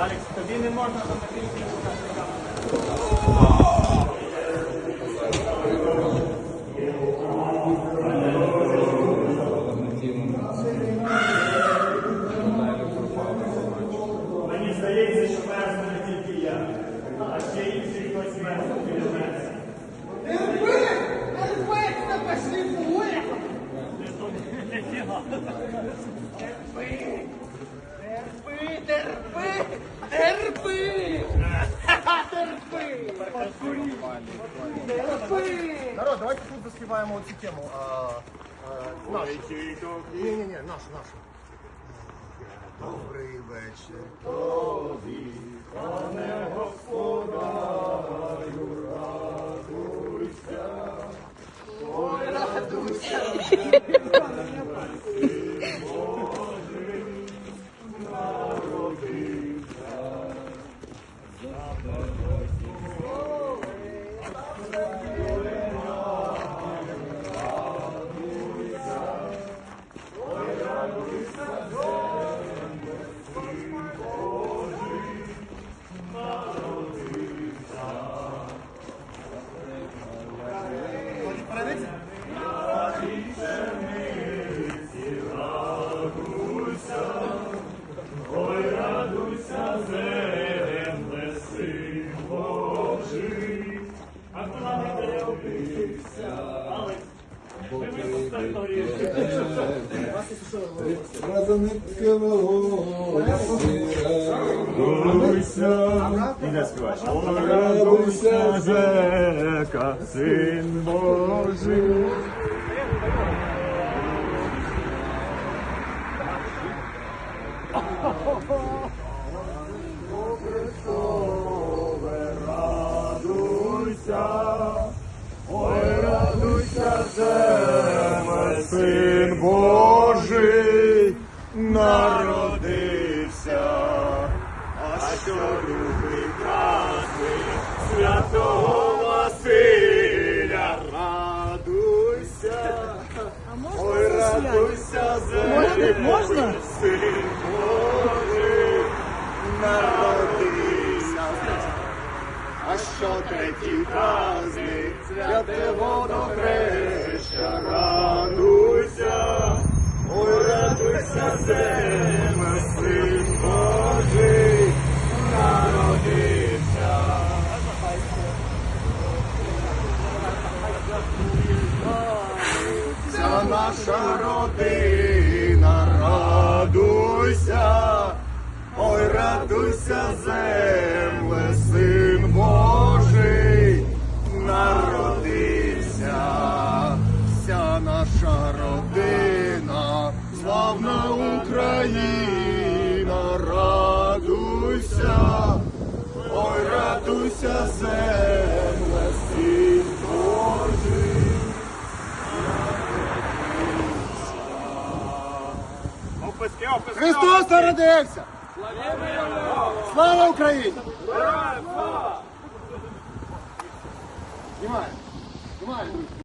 Алекс, тобі не можна запитати. Мені здається, що Народ, давайте тут заспіваємо оцю тему. А, а, нашу. Ні, ні, ні, нашу, нашу. Добрий вечір тобі, пане господарю, радуйся. Ой, радуйся. Радонитки волосся, радуйся, зека, син Божий. Син Божий народився, а що любий праздник святого Василя, радуйся, ой, радуйся, землі, Можна? син Божий народився. А що третій праздник, святе водохреща, радуйся, ой, радуйся, земля, син Божий, народився. Вся наша родина, радуйся, ой, радуйся, земле, радуйся, земле, син Божий. Описки, описки. Христос народився! Слава Україні! Знімаємо. Знімаємо.